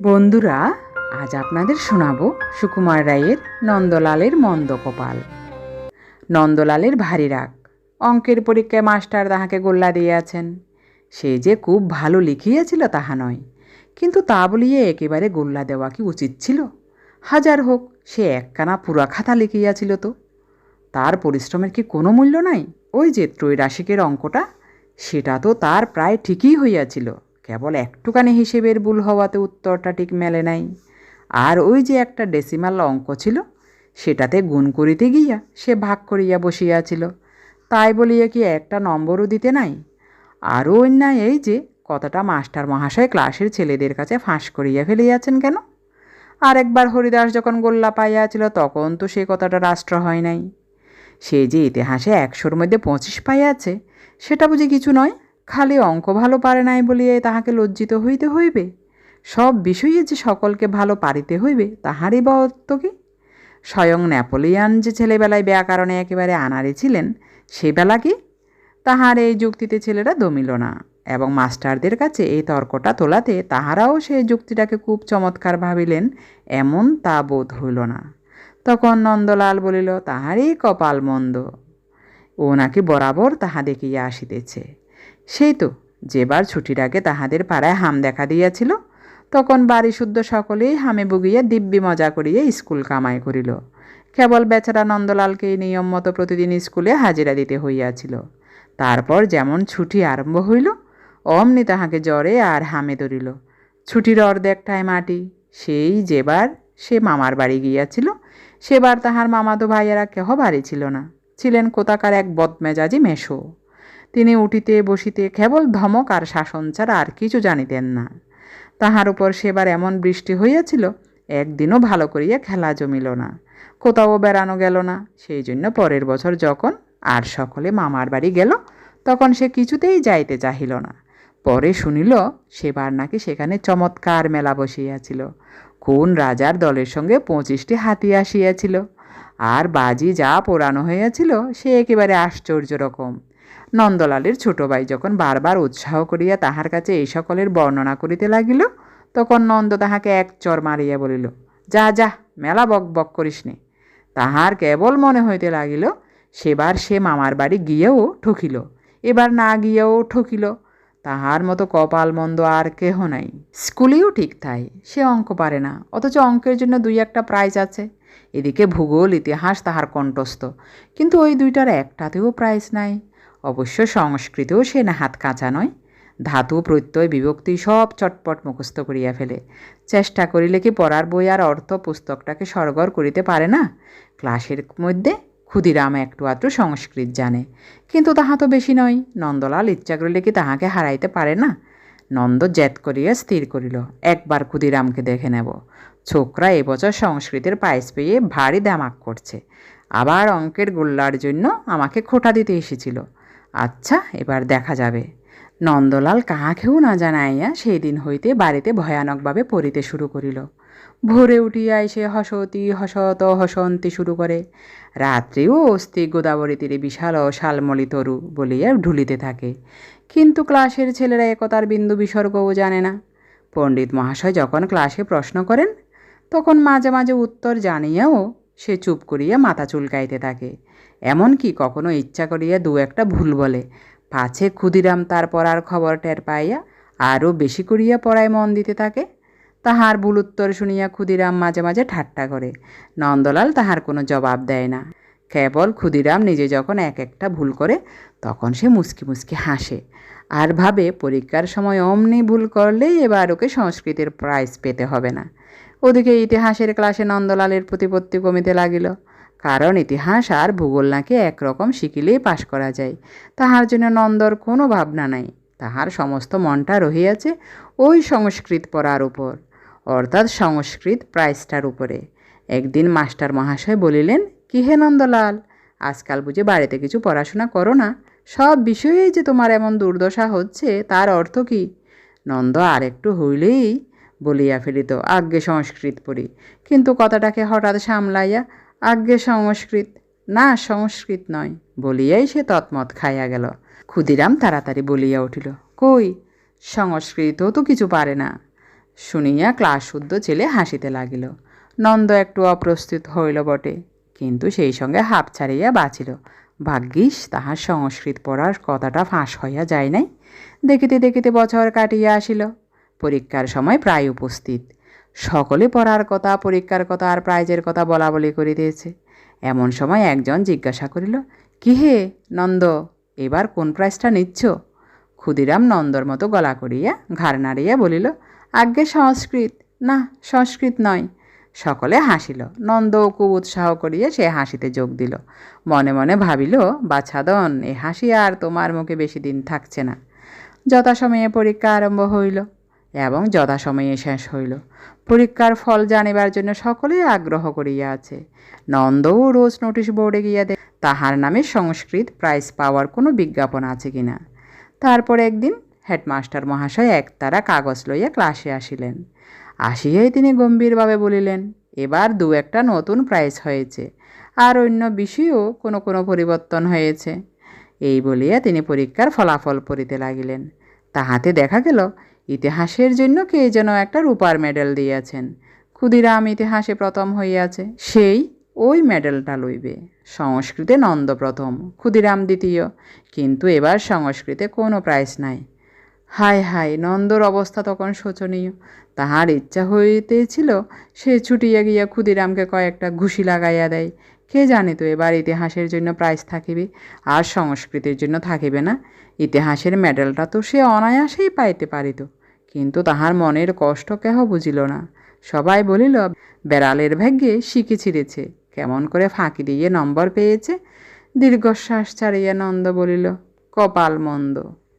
বন্ধুরা, আজ আপনাদের শোনাব সুকুমার রায়ের নন্দলালের মন্দ কপাল নন্দলালের ভারী রাগ। অঙ্কের পরীক্ষায় মাস্টার তাহাকে গোল্লা দিয়াছেন। সে যে খুব ভালো লিখিয়াছিল তাহা নয়, কিন্তু তা বলিয়ে একেবারে গোল্লা দেওয়া কি উচিত ছিল? হাজার হোক, সে একখানা পুরা খাতা লিখিয়াছিল তো। তার পরিশ্রমের কি কোনো মূল্য নাই? ওই যে ত্রৈরাশিকের অঙ্কটা, সেটা তো তার প্রায় ঠিকই হইয়াছিল। কেবল একটুখানি হিসেবের ভুল হওয়াতে উত্তরটা ঠিক মেলে নাই। আর ওই যে একটা ডেসিমাল অঙ্ক ছিল, সেটাতে গুণ করিতে গিয়া সে ভাগ করিয়া বসিয়াছিল তাই বলিয়া কি একটা নম্বরও দিতে নাই? আরও অন্যায় এই যে কতটা মাস্টার মহাশয় ক্লাসের ছেলেদের কাছে ফাঁস করিয়া ফেলিয়াছেন কেন? আর একবার হরিদাস যখন গোল্লা পাইয়াছিল তখন তো সে কথাটা রাষ্ট্র হয় নাই। সে যে ইতিহাসে একশোর মধ্যে পঁচিশ পাইয়াছে, সেটা বুঝি কিছু নয়? খালি অঙ্ক ভালো পারে নাই বলিয়া তাহাকে লজ্জিত হইতে হইবে? সব বিষয়ে যে সকলকে ভালো পারিতে হইবে, তাহারই বা অর্থ কি? স্বয়ং ন্যাপোলিয়ান যে ছেলেবেলায় ব্যাকরণে একেবারে আনারে ছিলেন, সে বেলা কি? তাহার এই যুক্তিতে ছেলেরা দমিল না, এবং মাস্টারদের কাছে এই তর্কটা তোলাতে তাহারাও সেই যুক্তিটাকে খুব চমৎকার ভাবিলেন, এমন তা বোধ হইল না। তখন নন্দলাল বলিল, তাহারই কপাল মন্দ। ও নাকি বরাবর তাহা দেখিয়া আসিতেছে। সেই তো, যেবার ছুটির আগে তাহাদের পাড়ায় হাম দেখা দিয়াছিল, তখন বাড়ি শুদ্ধ সকলেই হামে বুগিয়া দিব্যি মজা করিয়া স্কুল কামাই করিল। কেবল বেচারা নন্দলালকে নিয়ম মতো প্রতিদিন স্কুলে হাজিরা দিতে হইয়াছিল। তারপর যেমন ছুটি আরম্ভ হইল, অমনি তাহাকে জ্বরে আর হামে ধরিল। ছুটির অর্ধেকটায় মাটি, সেই যেবার সে মামার বাড়ি গিয়াছিল, সেবার তাহার মামাতো ভাইয়েরা কেহ বাড়ি ছিল না। ছিলেন কোথাকার এক বদমেজাজি মেশো তিনি উঠিতে বসিতে কেবল ধমক আর শাসন ছাড়া আর কিছু জানিতেন না। তাহার উপর সেবার এমন বৃষ্টি হইয়াছিল, একদিনও ভালো করিয়া খেলা জমিল না। কোথাও বেড়ানো গেল না। সেই জন্য পরের বছর যখন আর সকলে মামার বাড়ি গেল, তখন সে কিছুতেই যাইতে চাহিল না। পরে শুনিল, সেবার নাকি সেখানে চমৎকার মেলা বসিয়াছিল। কোন রাজার দলের সঙ্গে পঁচিশটি হাতি আসিয়াছিল। আর বাজি যা পোড়ানো হইয়াছিল, সে একেবারে আশ্চর্য রকম। নন্দলালের ছোট ভাই যখন বারবার উৎসাহ করিয়া তাহার কাছে এই সকলের বর্ণনা করিতে লাগিল, তখন নন্দ তাহাকে এক চর মারিয়া বলিল, যা যা, মেলা বক বক করিস নে। তাহার কেবল মনে হইতে লাগিল, সেবার সে মামার বাড়ি গিয়েও ঠকিল, এবার না গিয়েও ঠকিল। তাহার মতো কপাল মন্দ আর কেহ নাই। স্কুলেও ঠিক তাই, সে অঙ্ক পারে না, অথচ অঙ্কের জন্য দুই একটা প্রাইজ আছে। এদিকে ভূগোল, ইতিহাস তাহার কণ্ঠস্থ, কিন্তু ওই দুইটার একটাতেও প্রাইজ নাই। অবশ্য সংস্কৃতেও সে না হাত কাঁচা নয়। ধাতু, প্রত্যয়, বিভক্তি সব চটপট মুখস্থ করিয়া ফেলে। চেষ্টা করিলে কি পড়ার বই আর অর্থ পুস্তকটাকে সরগর করিতে পারে না? ক্লাসের মধ্যে ক্ষুদিরাম একটু আধটু সংস্কৃত জানে, কিন্তু তাহা তো বেশি নয়। নন্দলাল ইচ্ছা করিলে কি তাহাকে হারাইতে পারে না? নন্দ জেদ করিয়া স্থির করিল, একবার ক্ষুদিরামকে দেখে নেব। ছোকরা এবছর সংস্কৃতের পায়েস পেয়ে ভারী দামাক করছে। আবার অঙ্কের গোল্লার জন্য আমাকে খোটা দিতে এসেছিল। আচ্ছা এবার দেখা যাবে। নন্দলাল কাহাকেও না জানাইয়া সেই দিন হইতে বাড়িতে ভয়ানকভাবে পড়িতে শুরু করিল। ভোরে উঠিয়া এসে হসতি, হসত, হসন্তি শুরু করে। রাত্রিও অস্থি গোদাবরী তীরে বিশাল ও শালমলি তরু বলিয়া ঢুলিতে থাকে। কিন্তু ক্লাসের ছেলেরা একতার বিন্দু বিসর্গও জানে না। পণ্ডিত মহাশয় যখন ক্লাসে প্রশ্ন করেন, তখন মাঝে মাঝে উত্তর জানিয়াও সে চুপ করিয়া মাথা চুলকাইতে থাকে। এমনকি কখনো ইচ্ছা করিয়া দু একটা ভুল বলে। পাছে ক্ষুদিরাম তার পড়ার খবর টের পাইয়া আরও বেশি করিয়া পড়ায় মন দিতে থাকে। তাহার ভুল উত্তর শুনিয়া ক্ষুদিরাম মাঝে মাঝে ঠাট্টা করে। নন্দলাল তাহার কোনো জবাব দেয় না। কেবল ক্ষুদিরাম নিজে যখন এক একটা ভুল করে, তখন সে মুসকি মুসকি হাসে। আর ভাবে, পরীক্ষার সময় অমনি ভুল করলেই এবার ওকে সংস্কৃতের প্রাইজ পেতে হবে না। ওদিকে ইতিহাসের ক্লাসে নন্দলালের প্রতিপত্তি কমিতে লাগিল। কারণ ইতিহাস আর ভূগোল নাকি একরকম শিখিলেই পাশ করা যায়। তাহার জন্য নন্দর কোনো ভাবনা নাই। তাহার সমস্ত মনটা রহিয়াছে ওই সংস্কৃত পড়ার উপর। অর্থাৎ সংস্কৃত প্রাইসটার উপরে। একদিন মাস্টার মহাশয় বলিলেন, কি হে নন্দলাল, আজকাল বুঝে বাড়িতে কিছু পড়াশোনা করো না? সব বিষয়েই যে তোমার এমন দুর্দশা হচ্ছে, তার অর্থ কি? নন্দ আর একটু হইলেই বলিয়া ফেলিত, আজ্ঞে সংস্কৃত পড়ি। কিন্তু কথাটাকে হঠাৎ সামলাইয়া, আজ্ঞে সংস্কৃত? না, সংস্কৃত নয়। বলিয়াই সে তৎমত খাইয়া গেল। ক্ষুদিরাম তাড়াতাড়ি বলিয়া উঠিল, কই, সংস্কৃতও তো কিছু পারে না? শুনিয়া ক্লাস শুদ্ধ ছেলে হাসিতে লাগিল। নন্দ একটু অপ্রস্তুত হইল বটে, কিন্তু সেই সঙ্গে হাঁপ ছাড়িয়া বাঁচিল। ভাগ্যিস, তাহার সংস্কৃত পড়ার কথাটা ফাঁস হইয়া যায় নাই? দেখিতে দেখিতে বছর কাটিয়া আসিল। পরীক্ষার সময় প্রায় উপস্থিত। সকলে পড়ার কথা, পরীক্ষার কথা আর প্রাইজের কথা বলা বলি করিতেছে। এমন সময় একজন জিজ্ঞাসা করিল, কি হে নন্দ, এবার কোন প্রাইজটা নিচ্ছ? ক্ষুদিরাম নন্দর মতো গলা করিয়া ঘাড় নাড়িয়া বলিল, আজ্ঞে সংস্কৃত। না, সংস্কৃত নয়। সকলে হাসিল। নন্দ খুব উৎসাহ করিয়া সে হাসিতে যোগ দিল। মনে মনে ভাবিল, বাছাদন, এ হাসি আর তোমার মুখে বেশি দিন থাকছে না। যথাসময়ে পরীক্ষা আরম্ভ হইল। এবং যথাসময়ে শেষ হইল। পরীক্ষার ফল জানিবার জন্য সকলেই আগ্রহ করিয়া আছে। নন্দও রোজ নোটিশ বোর্ডে গিয়া দেখ তাহার নামে সংস্কৃত প্রাইজ পাওয়ার কোনো বিজ্ঞাপন আছে কিনা। তারপর একদিন হেডমাস্টার মহাশয় একতারা কাগজ লইয়া ক্লাসে আসিলেন। আসিয়াই তিনি গম্ভীরভাবে বলিলেন, এবার দু একটা নতুন প্রাইজ হয়েছে, আর অন্য বিষয়েও কোনো কোনো পরিবর্তন হয়েছে। এই বলিয়া তিনি পরীক্ষার ফলাফল পড়িতে লাগিলেন। তাহাতে দেখা গেল ইতিহাসের জন্য কে যেন একটা রূপার মেডেল দিয়েছেন। ক্ষুদিরাম ইতিহাসে প্রথম হইয়াছে, সেই ওই মেডেলটা লইবে। সংস্কৃতে নন্দ প্রথম, ক্ষুদিরাম দ্বিতীয়, কিন্তু এবার সংস্কৃতে কোনো প্রাইজ নাই। হায় হায়, নন্দর অবস্থা তখন শোচনীয়। তাহার ইচ্ছা হইতেছিল সে ছুটিয়া গিয়া ক্ষুদিরামকে কয়েকটা ঘুষি লাগাইয়া দেয়। কে জানিত এবার ইতিহাসের জন্য প্রাইজ থাকিবে, আর সংস্কৃতির জন্য থাকিবে না। ইতিহাসের মেডেলটা তো সে অনায়াসেই পাইতে পারিত, কিন্তু তাহার মনের কষ্ট কেহ বুঝিল না। সবাই বলিল, বেড়ালের ভাগ্যে শিখে ছিঁড়েছে, কেমন করে ফাঁকি দিয়ে নম্বর পেয়েছে? দীর্ঘশ্বাস ছাড়িয়া নন্দ বলিল, কপাল মন্দ।